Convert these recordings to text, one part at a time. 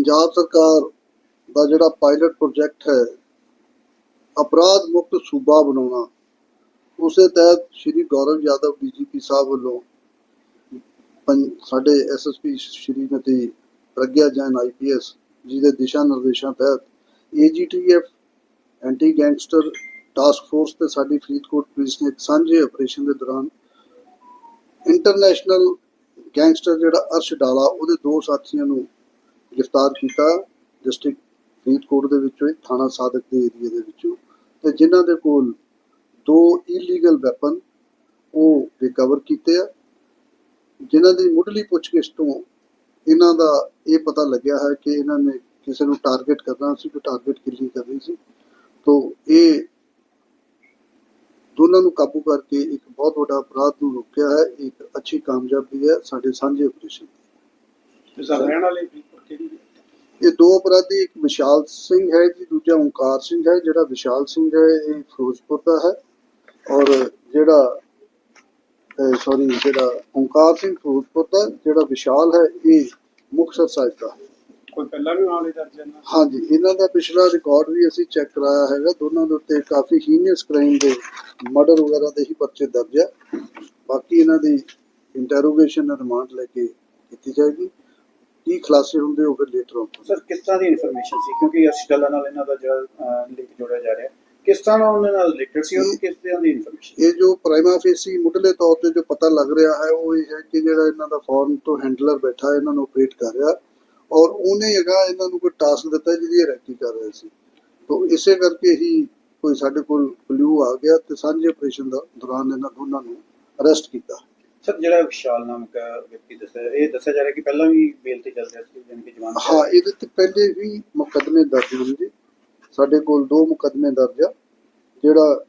ਪੰਜਾਬ ਸਰਕਾਰ ਦਾ ਜਿਹੜਾ pilot project ਹੈ, ਅਪਰਾਧ ਮੁਕਤ ਸੂਬਾ ਬਣਾਉਣਾ, ਉਸੇ ਤਹਿਤ ਸ਼੍ਰੀ ਗੌਰਵ ਯਾਦਵ ਡੀਜੀਪੀ ਸਾਹਿਬ ਵੱਲੋਂ ਪੰ- ਸਾਡੇ ਐਸਐਸਪੀ ਸ਼੍ਰੀਮਤੀ ਪ੍ਰਗਿਆ ਜੈਨ ਆਈਪੀਐਸ ਜੀ ਦੇ ਦਿਸ਼ਾ ਨਿਰਦੇਸ਼ਾਂ ਤਹਿਤ AGTF anti gangster task force ਤੇ ਸਾਡੀ ਫਰੀਦਕੋਟ ਪੁਲਿਸ ਨੇ ਇੱਕ ਸਾਂਝੇ ਆਪਰੇਸ਼ਨ ਦੇ ਦੌਰਾਨ ਇੰਟਰਨੈਸ਼ਨਲ ਗੈਂਗਸਟਰ ਜਿਹੜਾ ਅਰਸ਼ ਡਾਲਾ, ਉਹਦੇ ਦੋ ਸਾਥੀਆਂ ਨੂੰ ਗ੍ਰਿਫਤਾਰ ਕੀਤਾ ਡਿਸਟ੍ਰਿਕਟ ਫਰੀਦਕੋਟ ਦੇ ਵਿੱਚੋਂ ਇੱਕ ਥਾਣਾ ਸਾਦਕ ਦੇ ਏਰੀਆ ਦੇ ਵਿੱਚੋਂ। ਤੇ ਜਿਨ੍ਹਾਂ ਦੇ ਕੋਲ ਦੋ ਇਲੀਗਲ ਵੈਪਨ ਉਹ ਰਿਕਵਰ ਕੀਤੇ ਆ। ਜਿਨ੍ਹਾਂ ਦੀ ਮੁੱਢਲੀ ਪੁੱਛਗਿੱਛ ਤੋਂ ਇਹਨਾਂ ਦਾ ਇਹ ਪਤਾ ਲੱਗਿਆ ਹੈ ਕਿ ਇਹਨਾਂ ਨੇ ਕਿਸੇ ਨੂੰ ਟਾਰਗੇਟ ਕਰਨਾ ਸੀ ਕਿ ਟਾਰਗੇਟ ਕਿਲਿੰਗ ਕਰਨੀ ਸੀ। ਤੋਂ ਇਹ ਦੋਨਾਂ ਨੂੰ ਕਾਬੂ ਕਰਕੇ ਇੱਕ ਬਹੁਤ ਵੱਡਾ ਅਪਰਾਧ ਨੂੰ ਰੋਕਿਆ ਹੈ। ਇੱਕ ਅੱਛੀ ਕਾਮਯਾਬੀ ਹੈ ਸਾਡੇ ਸਾਂਝੇ ਆਪਰੇਸ਼ਨ ਤੇ ਸਰ, ਰਹਿਣ ਵਾਲੇ ਫਰੀਦਕੋਟ ਇਹ ਦੋ ਅਪਰਾਧੀ ਇੱਕ ਵਿਸ਼ਾਲ ਸਿੰਘ ਹੈ ਜੀ ਦੂਜਾ ਓਂਕਾਰ ਸਿੰਘ ਹੈ ਜਿਹੜਾ ਵਿਸ਼ਾਲ ਸਿੰਘ ਹੈ ਇਹ ਫਿਰੋਜ਼ਪੁਰ ਦਾ ਹੈ। ਔਰ ਜਿਹੜਾ ਸੌਰੀ ਜਿਹੜਾ ਓਂਕਾਰ ਸਿੰਘ ਫਿਰੋਜ਼ਪੁਰ ਦਾ ਜਿਹੜਾ ਵਿਸ਼ਾਲ ਹੈ ਇਹ ਮੁਕਤਸਰ ਸਾਹਿਬ ਦਾ। ਕੋਈ ਪਹਿਲਾਂ ਵੀ ਮਾਮਲੇ ਦਰਜ ਹੈ ਨਾ ਹਾਂਜੀ ਇਹਨਾਂ ਦਾ ਪਿਛਲਾ ਰਿਕਾਰਡ ਵੀ ਅਸੀਂ ਚੈੱਕ ਕਰਾਇਆ ਹੈਗਾ। ਦੋਨਾਂ ਦੇ ਉੱਤੇ ਕਾਫੀ ਹੀਨੀਅਸ ਕ੍ਰਾਈਮ ਦੇ ਮਰਡਰ ਵਗੈਰਾ ਦੇ ਹੀ ਪਰਚੇ ਦਰਜ ਹੈ। ਬਾਕੀ ਇਹਨਾਂ ਦੀ ਇੰਟਰੋਗੇਸ਼ਨ ਰਿਮਾਂਡ ਲੈ ਕੇ ਕੀਤੀ ਜਾਏਗੀ। ਕੀ ਖੁਲਾਸੇ ਹੁੰਦੇ ਉਹ ਫਿਰ ਲੇਟਰ ਆਨ ਸਰ ਕਿਸ ਤਰ੍ਹਾਂ ਦੀ ਇਨਫੋਰਮੇਸ਼ਨ ਸੀ? ਕਿਉਂਕਿ ਅਰਸ਼ ਡੱਲਾ ਨਾਲ ਇਹਨਾਂ ਦਾ ਜਿਹੜਾ ਲਿੰਕ ਜੋੜਿਆ ਜਾ ਰਿਹਾ। ਕਿਸ ਤਰ੍ਹਾਂ ਨਾਲ ਉਹਨਾਂ ਨਾਲ ਰਿਲੇਟਡ ਸੀ ਉਹਨੂੰ ਕਿਸ ਤਰ੍ਹਾਂ ਦੀ ਇਨਫੋਰਮੇਸ਼ਨ ਇਹ ਜੋ ਪ੍ਰਾਈਮਾ ਫੇਸੀ ਮੁੱਢਲੇ ਤੌਰ ਤੇ ਜੋ ਪਤਾ ਲੱਗ ਰਿਹਾ ਹੈ ਉਹ ਇਹ ਹੈ ਕਿ ਜਿਹੜਾ ਇਹਨਾਂ ਦਾ ਫੋਰਨ ਤੋਂ ਹੈਂਡਲਰ ਬੈਠਾ ਇਹਨਾਂ ਨੂੰ ਆਪਰੇਟ ਕਰ ਰਿਹਾ ਔਰ ਉਹਨੇ ਹੈਗਾ ਇਹਨਾਂ ਨੂੰ ਕੋਈ ਟਾਸਕ ਦਿੱਤਾ ਜਿਹਦੀ ਇਹ ਰੈਕੀ ਕਰ ਰਹੇ ਸੀ। ਤੋਂ ਇਸੇ ਕਰਕੇ ਹੀ ਕੋਈ ਸਾਡੇ ਕੋਲ ਕਲੂ ਆ ਗਿਆ ਤੇ ਸਾਂਝੇ ਆਪਰੇਸ਼ਨ ਦਾ ਦੌਰਾਨ ਇਹਨਾਂ ਦੋਨਾਂ ਨੂੰ ਅਰੈਸਟ ਕੀਤਾ। ਸਰ ਜਿਹੜਾ ਵਿਸ਼ਾਲ ਨਾਮਕ ਵਿਅਕਤੀ ਦੱਸਿਆ ਇਹ ਦੱਸਿਆ ਜਾ ਰਿਹਾ ਕਿ ਪਹਿਲਾਂ ਵੀ ਬੇਲ ਤੇ ਚੱਲ ਰਿਹਾ ਸੀ ਕਿ ਜਵਾਨ ਹਾਂ ਇਹਦੇ ਤੇ ਪਹਿਲੇ ਵੀ ਮੁਕੱਦਮੇ ਦਰਜ ਜੀ ਸਾਡੇ ਕੋਲ ਦੋ ਮੁਕੱਦਮੇ ਦਰਜ ਆ ਜਿਹੜਾ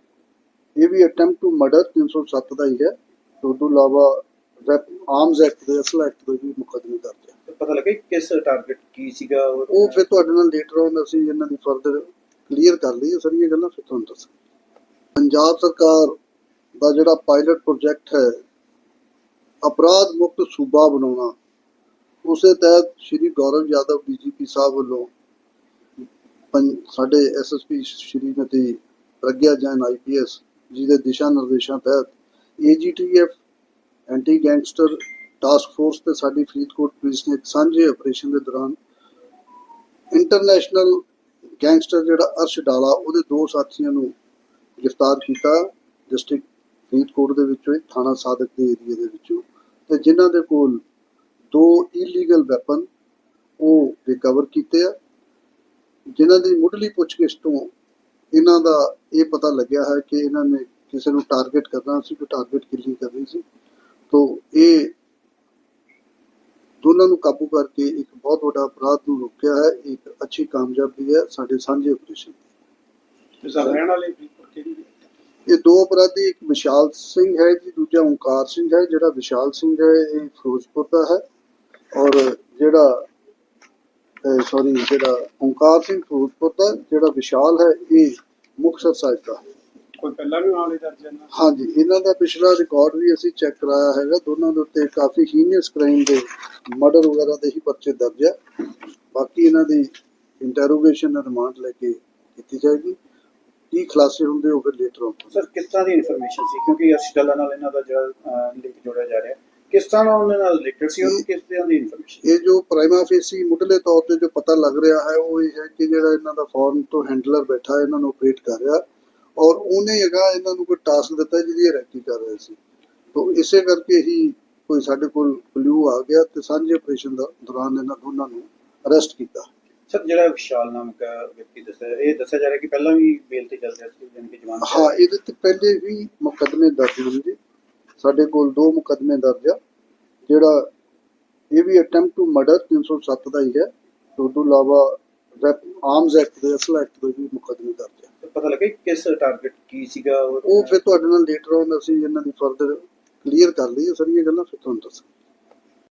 ਇਹ ਵੀ ਅਟੈਂਪਟ ਟੂ ਮਰਡਰ 307 ਦਾ ਹੀ ਹੈ। ਤੇ ਤੋਂ ਇਲਾਵਾ ਆਰਮਸ ਐਕਟ ਦੇ ਅਸਲ ਐਕਟ ਦੇ ਵੀ ਮੁਕੱਦਮੇ ਦਰਜ ਆ। ਪਤਾ ਲੱਗਾ ਕਿਸ ਟਾਰਗੇਟ ਕੀ ਸੀਗਾ ਉਹ? ਫਿਰ ਤੁਹਾਡੇ ਨਾਲ ਲੇਟਰ ਆਨ ਅਸੀਂ ਇਹਨਾਂ ਦੀ ਫਰਦਰ ਕਲੀਅਰ ਕਰ ਲਈਏ ਸਾਰੀਆਂ ਗੱਲਾਂ ਫਿਰ ਤੁਹਾਨੂੰ ਦੱਸਾਂ ਪੰਜਾਬ ਸਰਕਾਰ ਦਾ ਜਿਹੜਾ ਪਾਇਲਟ ਪ੍ਰੋਜੈਕਟ ਹੈ ਅਪਰਾਧ ਮੁਕਤ ਸੂਬਾ ਬਣਾਉਣਾ। ਉਸੇ ਤਹਿਤ ਸ਼੍ਰੀ ਗੌਰਵ ਯਾਦਵ ਡੀਜੀਪੀ ਸਾਹਿਬ ਵੱਲੋਂ ਪੰ- ਸਾਡੇ ਐਸਐਸਪੀ ਸ਼੍ਰੀਮਤੀ ਪ੍ਰਗਿਆ ਜੈਨ ਆਈਪੀਐਸ ਜੀ ਦੇ ਦਿਸ਼ਾ ਨਿਰਦੇਸ਼ਾਂ ਤਹਿਤ AGTF anti gangster task force ਤੇ ਸਾਡੀ ਫਰੀਦਕੋਟ ਪੁਲਿਸ ਨੇ ਇੱਕ ਸਾਂਝੇ ਆਪਰੇਸ਼ਨ ਦੇ ਦੌਰਾਨ ਇੰਟਰਨੈਸ਼ਨਲ ਗੈਂਗਸਟਰ ਜਿਹੜਾ ਅਰਸ਼ ਡਾਲਾ, ਉਹਦੇ ਦੋ ਸਾਥੀਆਂ ਨੂੰ ਗ੍ਰਿਫਤਾਰ ਕੀਤਾ। ਡਿਸਟ੍ਰਿਕਟ ਫਰੀਦਕੋਟ ਦੇ ਵਿੱਚੋਂ ਥਾਣਾ ਸਾਦਕ ਦੇ ਏਰੀਆ ਦੇ ਵਿੱਚੋਂ। ਤੇ ਜਿਨ੍ਹਾਂ ਦੇ ਕੋਲ ਦੋ ਇਲੀਗਲ ਵੈਪਨ ਉਹ ਰਿਕਵਰ ਕੀਤੇ ਆ। ਜਿਨ੍ਹਾਂ ਦੀ ਮੁੱਢਲੀ ਪੁੱਛਗਿੱਛ ਤੋਂ ਇਹਨਾਂ ਦਾ ਇਹ ਪਤਾ ਲੱਗਿਆ ਹੈ ਕਿ ਇਹਨਾਂ ਨੇ ਕਿਸੇ ਨੂੰ ਟਾਰਗੇਟ ਕਰਨਾ ਸੀ ਕਿ ਟਾਰਗੇਟ ਕਿਲਿੰਗ ਕਰਨੀ ਸੀ। ਤੋਂ ਇਹ ਦੋਨਾਂ ਨੂੰ ਕਾਬੂ ਕਰਕੇ ਇੱਕ ਬਹੁਤ ਵੱਡਾ ਅਪਰਾਧ ਨੂੰ ਰੋਕਿਆ ਹੈ। ਇੱਕ ਅੱਛੀ ਕਾਮਯਾਬੀ ਹੈ ਸਾਡੇ ਸਾਂਝੇ ਆਪਰੇਸ਼ਨ ਤੇ ਸਰ, ਰਹਿਣ ਵਾਲੇ ਕਿਹੜੀ ਇਹ ਦੋ ਅਪਰਾਧੀ ਇੱਕ ਵਿਸ਼ਾਲ ਸਿੰਘ ਹੈ ਜੀ ਦੂਜਾ ਓਂਕਾਰ ਸਿੰਘ ਹੈ ਜਿਹੜਾ ਵਿਸ਼ਾਲ ਸਿੰਘ ਹੈ ਇਹ ਫਿਰੋਜ਼ਪੁਰ ਦਾ ਹੈ। ਔਰ ਜਿਹੜਾ ਸੌਰੀ ਜਿਹੜਾ ਓਂਕਾਰ ਸਿੰਘ ਫਿਰੋਜ਼ਪੁਰ ਦਾ ਜਿਹੜਾ ਵਿਸ਼ਾਲ ਹੈ ਇਹ ਮੁਕਤਸਰ ਸਾਹਿਬ ਦਾ। ਕੋਈ ਪਹਿਲਾਂ ਵੀ ਮਾਮਲੇ ਦਰਜ ਹੈ ਨਾ? ਹਾਂਜੀ ਇਹਨਾਂ ਦਾ ਪਿਛਲਾ ਰਿਕਾਰਡ ਵੀ ਅਸੀਂ ਚੈੱਕ ਕਰਾਇਆ ਹੈਗਾ ਦੋਨਾਂ ਦੇ ਉੱਤੇ ਕਾਫੀ ਹੀਨੀਅਸ ਕ੍ਰਾਈਮ ਦੇ ਮਰਡਰ ਵਗੈਰਾ ਦੇ ਹੀ ਪਰਚੇ ਦਰਜ ਹੈ। ਬਾਕੀ ਇਹਨਾਂ ਦੀ ਇੰਟਰੋਗੇਸ਼ਨ ਰਿਮਾਂਡ ਲੈ ਕੇ ਕੀਤੀ ਜਾਏਗੀ। ਕੀ ਖੁਲਾਸੇ ਹੁੰਦੇ ਉਹ ਫਿਰ ਲੇਟਰ ਆਨ ਸਰ ਕਿਸ ਤਰ੍ਹਾਂ ਦੀ ਇਨਫੋਰਮੇਸ਼ਨ ਸੀ? ਕਿਉਂਕਿ ਅਰਸ਼ ਡੱਲਾ ਨਾਲ ਇਹਨਾਂ ਦਾ ਜਿਹੜਾ ਲਿੰਕ ਜੋੜਿਆ ਜਾ ਰਿਹਾ। ਕਿਸ ਤਰ੍ਹਾਂ ਨਾਲ ਉਹਨਾਂ ਨਾਲ ਰਿਲੇਟਡ ਸੀ ਉਹਨੂੰ? ਕਿਸ ਤਰ੍ਹਾਂ ਦੀ ਇਨਫੋਰਮੇਸ਼ਨ ਇਹ ਜੋ ਪ੍ਰਾਈਮਾ ਫੇਸੀ ਮੁੱਢਲੇ ਤੌਰ ਤੇ ਜੋ ਪਤਾ ਲੱਗ ਰਿਹਾ ਹੈ ਉਹ ਇਹ ਹੈ ਕਿ ਜਿਹੜਾ ਇਹਨਾਂ ਦਾ ਫੋਰਨ ਤੋਂ ਹੈਂਡਲਰ ਬੈਠਾ ਇਹਨਾਂ ਨੂੰ ਆਪਰੇਟ ਕਰ ਰਿਹਾ। ਔਰ ਉਹਨੇ ਹੈਗਾ ਇਹਨਾਂ ਨੂੰ ਕੋਈ ਟਾਸਕ ਦਿੱਤਾ ਜਿਹਦੀ ਇਹ ਰੈਕੀ ਕਰ ਰਹੇ ਸੀ। ਤੋਂ ਇਸੇ ਕਰਕੇ ਹੀ ਕੋਈ ਸਾਡੇ ਕੋਲ ਕਲੂ ਆ ਗਿਆ ਤੇ ਸਾਂਝੇ ਆਪਰੇਸ਼ਨ ਦਾ ਦੌਰਾਨ ਇਹਨਾਂ ਦੋਨਾਂ ਨੂੰ ਅਰੈਸਟ ਕੀਤਾ। ਸਰ ਜਿਹੜਾ ਵਿਸ਼ਾਲ ਨਾਮਕ ਵਿਅਕਤੀ ਦੱਸਿਆ ਇਹ ਦੱਸਿਆ ਜਾ ਰਿਹਾ ਕਿ ਪਹਿਲਾਂ ਵੀ ਬੇਲ ਤੇ ਚੱਲ ਰਿਹਾ ਸੀ ਜਾਣੀ ਕਿ ਜਵਾਨ ਹਾਂ ਇਹਦੇ ਤੇ ਪਹਿਲੇ ਵੀ ਮੁਕੱਦਮੇ ਦਰਜ ਜੀ ਸਾਡੇ ਕੋਲ ਦੋ ਮੁਕੱਦਮੇ ਦਰਜ ਆ ਜਿਹੜਾ ਇਹ ਵੀ ਅਟੈਂਪਟ ਟੂ ਮਰਡਰ 307 ਦਾ ਹੀ ਹੈ ਤੇ ਤੋਂ ਇਲਾਵਾ ਆਰਮਸ ਐਕਟ ਦੇ ਅਸਲ ਐਕਟ ਦੇ ਵੀ ਮੁਕੱਦਮੇ ਦਰਜ ਆ। ਤੇ ਪਤਾ ਲੱਗਾ ਕਿਸ ਟਾਰਗੇਟ ਕੀ ਸੀਗਾ? ਉਹ ਫਿਰ ਤੁਹਾਡੇ ਨਾਲ ਲੇਟਰ ਆਨ ਅਸੀਂ ਇਹਨਾਂ ਦੀ ਫਰਦਰ ਕਲੀਅਰ ਕਰ ਲਈਏ ਸਾਰੀਆਂ ਗੱਲਾਂ ਫਿਰ ਤੁਹਾਨੂੰ ਦੱਸਾਂ